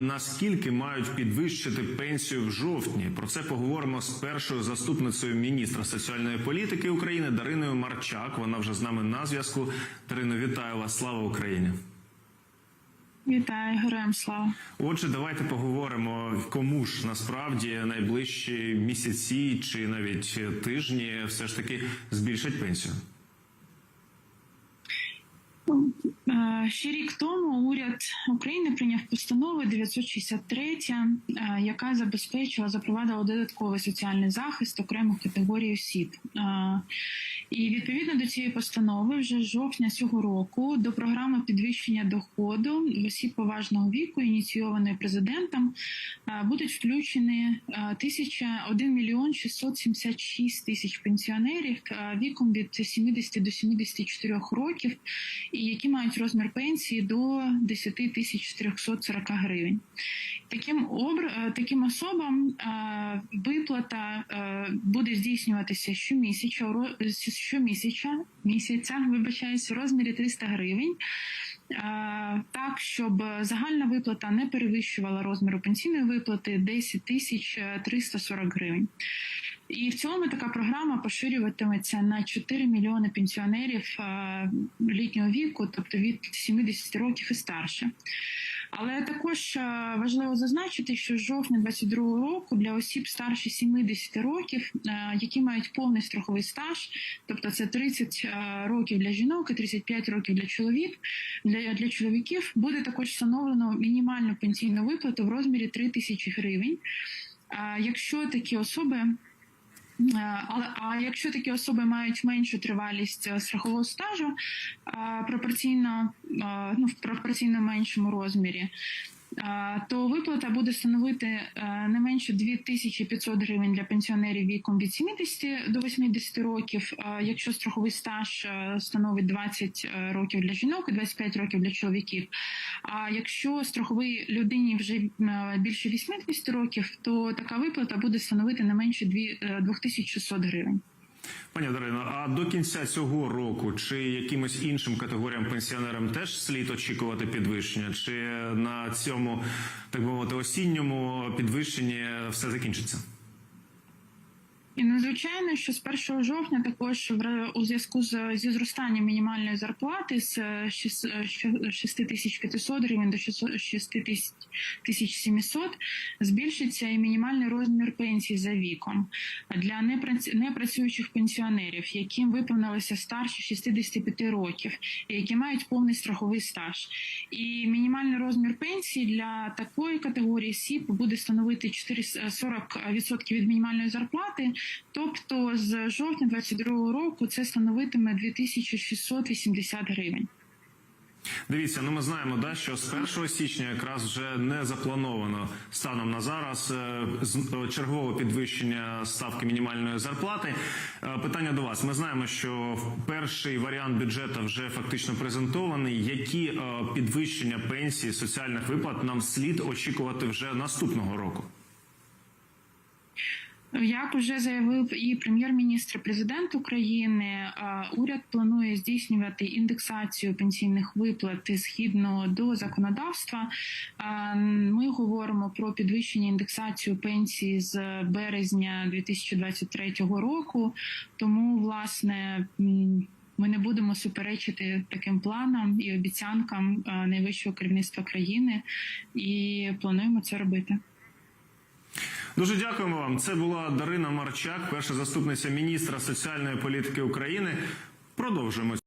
Наскільки мають підвищити пенсію в жовтні? Про це поговоримо з першою заступницею міністра соціальної політики України Дариною Марчак. Вона вже з нами на зв'язку. Дарино, вітаю вас! Слава Україні! Вітаю, героям слава. Отже, давайте поговоримо, кому ж насправді найближчі місяці чи навіть тижні все ж таки збільшать пенсію. Ще рік тому уряд України прийняв постанову 963, е, яка забезпечила запровадила додатковий соціальний захист окремих категорій осіб. І відповідно до цієї постанови, вже з жовтня цього року до програми підвищення доходу осіб поважного віку, ініційованої президентом, будуть включені е, тисяча 1 мільйон 676 тисяч пенсіонерів віком від 70 до 74 років, які мають розмір пенсії до 10 тисяч 340 гривень. Таким обр... е, таким особам е, виплата е, буде здійснюватися ро- щомісяця, місяця, вибачаюсь, в розмірі 300 гривень. Так, щоб загальна виплата не перевищувала розміру пенсійної виплати 10 тисяч 340 гривень. І в цілому така програма поширюватиметься на 4 мільйони пенсіонерів е, літнього віку, тобто від 70 років і старше. Але також е, важливо зазначити, що з жовтня 2022 року для осіб старше 70 років, е, які мають повний страховий стаж, тобто це 30 е, років для жінок і 35 років для чоловік, для, для чоловіків, буде також встановлено мінімальну пенсійну виплату в розмірі 3 тисячі гривень. Якщо такі особи Але а якщо такі особи мають меншу тривалість е, страхового стажу, пропорційно е, ну в пропорційно меншому розмірі, е, то виплата буде становити е, не менше 2500 гривень для пенсіонерів віком від 70 до 80 років. е, Якщо страховий стаж е, становить 20 років для жінок і 25 років для чоловіків. А якщо страховий людині вже е, більше 80 років, то така виплата буде становити не менше дві- е, 2600 гривень. Пані Дарино, а до кінця цього року чи якимось іншим категоріям пенсіонерам теж слід очікувати підвищення? Чи на цьому так би мовити осінньому підвищенні все закінчиться? І надзвичайно, що з 1 жовтня також у зв'язку з зі зростанням мінімальної зарплати з е, 6500 гривень до 6700 збільшиться і мінімальний розмір пенсії за віком для непрацюючих пенсіонерів, яким виповнилося старше 65 років, і які мають повний страховий стаж. І мінімальний розмір пенсії для такої категорії осіб буде становити 4 40% від мінімальної зарплати. Тобто з жовтня 2022 року це становитиме 2680 гривень. Дивіться, ну ми знаємо, да, що з 1 січня якраз вже не заплановано станом на зараз е, е, чергове підвищення ставки мінімальної зарплати. Е, Питання до вас. Ми знаємо, що перший варіант бюджету вже фактично презентований. Які підвищення пенсій, соціальних виплат нам слід очікувати вже наступного року? Як вже заявив і прем'єр-міністр, президент України, уряд планує здійснювати індексацію пенсійних виплат згідно до законодавства. Ми говоримо про підвищення індексацію пенсії з березня 2023 року. Тому, власне, ми не будемо суперечити таким планам і обіцянкам найвищого керівництва країни, і плануємо це робити. Дуже дякуємо вам. Це була Дарина Марчак, перша заступниця міністра соціальної політики України. Продовжуємо.